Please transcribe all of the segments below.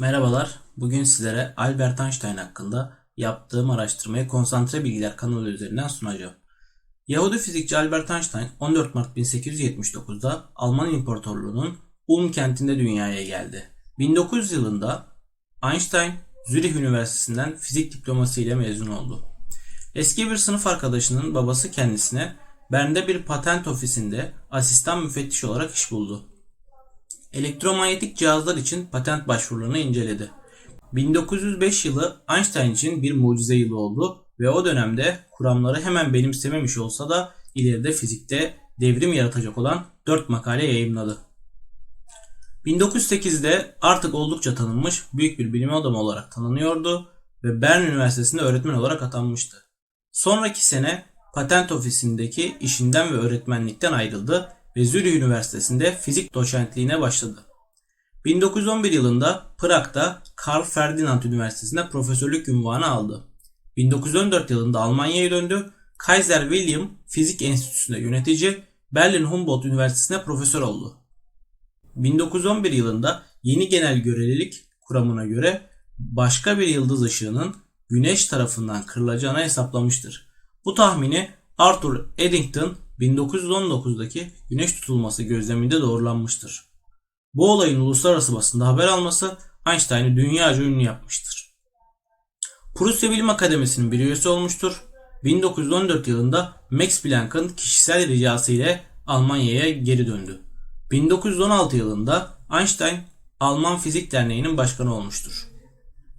Merhabalar. Bugün sizlere Albert Einstein hakkında yaptığım araştırmayı Konsantre Bilgiler kanalı üzerinden sunacağım. Yahudi fizikçi Albert Einstein 14 Mart 1879'da Alman İmparatorluğu'nun Ulm kentinde dünyaya geldi. 1900 yılında Einstein Zürih Üniversitesi'nden fizik diploması ile mezun oldu. Eski bir sınıf arkadaşının babası kendisine Bern'de bir patent ofisinde asistan müfettiş olarak iş buldu elektromanyetik cihazlar için patent başvurularını inceledi. 1905 yılı Einstein için bir mucize yılı oldu ve o dönemde kuramları hemen benimsememiş olsa da ileride fizikte devrim yaratacak olan 4 makale yayımladı. 1908'de artık oldukça tanınmış büyük bir bilim adamı olarak tanınıyordu ve Bern Üniversitesi'nde öğretmen olarak atanmıştı. Sonraki sene patent ofisindeki işinden ve öğretmenlikten ayrıldı ve Üniversitesi'nde fizik doçentliğine başladı. 1911 yılında Prag'da Karl Ferdinand Üniversitesi'nde profesörlük unvanı aldı. 1914 yılında Almanya'ya döndü. Kaiser Wilhelm Fizik Enstitüsü'nde yönetici, Berlin Humboldt Üniversitesi'nde profesör oldu. 1911 yılında yeni genel görelilik kuramına göre başka bir yıldız ışığının güneş tarafından kırılacağını hesaplamıştır. Bu tahmini Arthur Eddington 1919'daki güneş tutulması gözleminde doğrulanmıştır. Bu olayın uluslararası basında haber alması Einstein'ı dünyaca ünlü yapmıştır. Prusya Bilim Akademisi'nin bir üyesi olmuştur. 1914 yılında Max Planck'ın kişisel ricası ile Almanya'ya geri döndü. 1916 yılında Einstein Alman Fizik Derneği'nin başkanı olmuştur.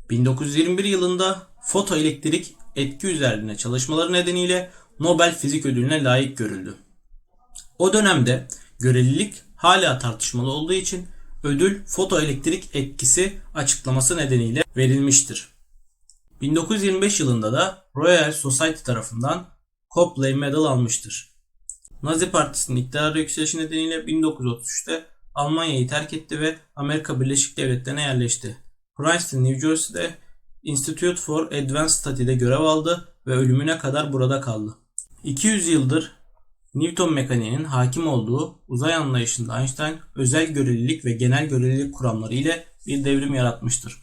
1921 yılında fotoelektrik etki üzerine çalışmaları nedeniyle Nobel Fizik Ödülüne layık görüldü. O dönemde görelilik hala tartışmalı olduğu için ödül fotoelektrik etkisi açıklaması nedeniyle verilmiştir. 1925 yılında da Royal Society tarafından Copley Medal almıştır. Nazi Partisi'nin iktidara yükselişi nedeniyle 1933'te Almanya'yı terk etti ve Amerika Birleşik Devletleri'ne yerleşti. Princeton, New Jersey'de Institute for Advanced Study'de görev aldı ve ölümüne kadar burada kaldı. 200 yıldır Newton mekaniğinin hakim olduğu uzay anlayışında Einstein özel görelilik ve genel görelilik kuramları ile bir devrim yaratmıştır.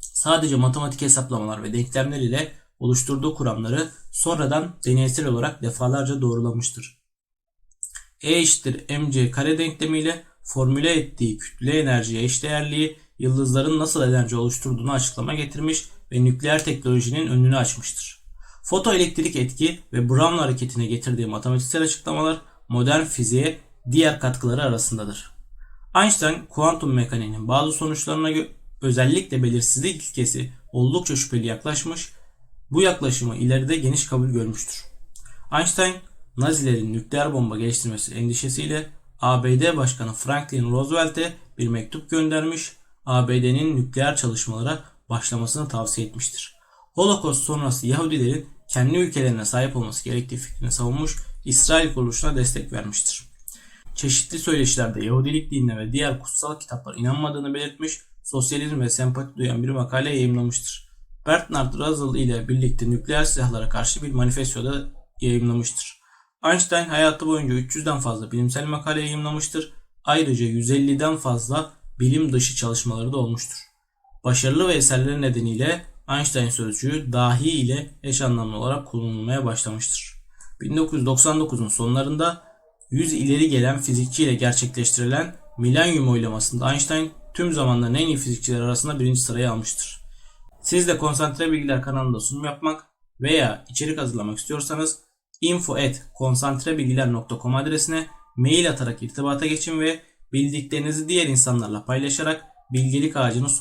Sadece matematik hesaplamalar ve denklemler ile oluşturduğu kuramları sonradan deneysel olarak defalarca doğrulamıştır. E eşittir mc kare denklemi ile formüle ettiği kütle enerjiye eşdeğerliği yıldızların nasıl enerji oluşturduğunu açıklama getirmiş ve nükleer teknolojinin önünü açmıştır. Fotoelektrik etki ve Brown hareketine getirdiği matematiksel açıklamalar modern fiziğe diğer katkıları arasındadır. Einstein kuantum mekaniğinin bazı sonuçlarına özellikle belirsizlik ilkesi oldukça şüpheli yaklaşmış, bu yaklaşımı ileride geniş kabul görmüştür. Einstein, Nazilerin nükleer bomba geliştirmesi endişesiyle ABD Başkanı Franklin Roosevelt'e bir mektup göndermiş, ABD'nin nükleer çalışmalara başlamasını tavsiye etmiştir. Holocaust sonrası Yahudilerin kendi ülkelerine sahip olması gerektiği fikrini savunmuş, İsrail kuruluşuna destek vermiştir. Çeşitli söyleşilerde Yahudilik dinine ve diğer kutsal kitaplara inanmadığını belirtmiş, sosyalizm ve sempati duyan bir makale yayımlamıştır. Bertrand Russell ile birlikte nükleer silahlara karşı bir manifestoda yayımlamıştır. Einstein hayatı boyunca 300'den fazla bilimsel makale yayımlamıştır. Ayrıca 150'den fazla bilim dışı çalışmaları da olmuştur. Başarılı ve eserleri nedeniyle Einstein sözcüğü dahi ile eş anlamlı olarak kullanılmaya başlamıştır. 1999'un sonlarında 100 ileri gelen fizikçi ile gerçekleştirilen milenyum oylamasında Einstein tüm zamanların en iyi fizikçiler arasında birinci sırayı almıştır. Siz de Konsantre Bilgiler kanalında sunum yapmak veya içerik hazırlamak istiyorsanız info@konsantrebilgiler.com adresine mail atarak irtibata geçin ve bildiklerinizi diğer insanlarla paylaşarak bilgelik ağacını sulayın.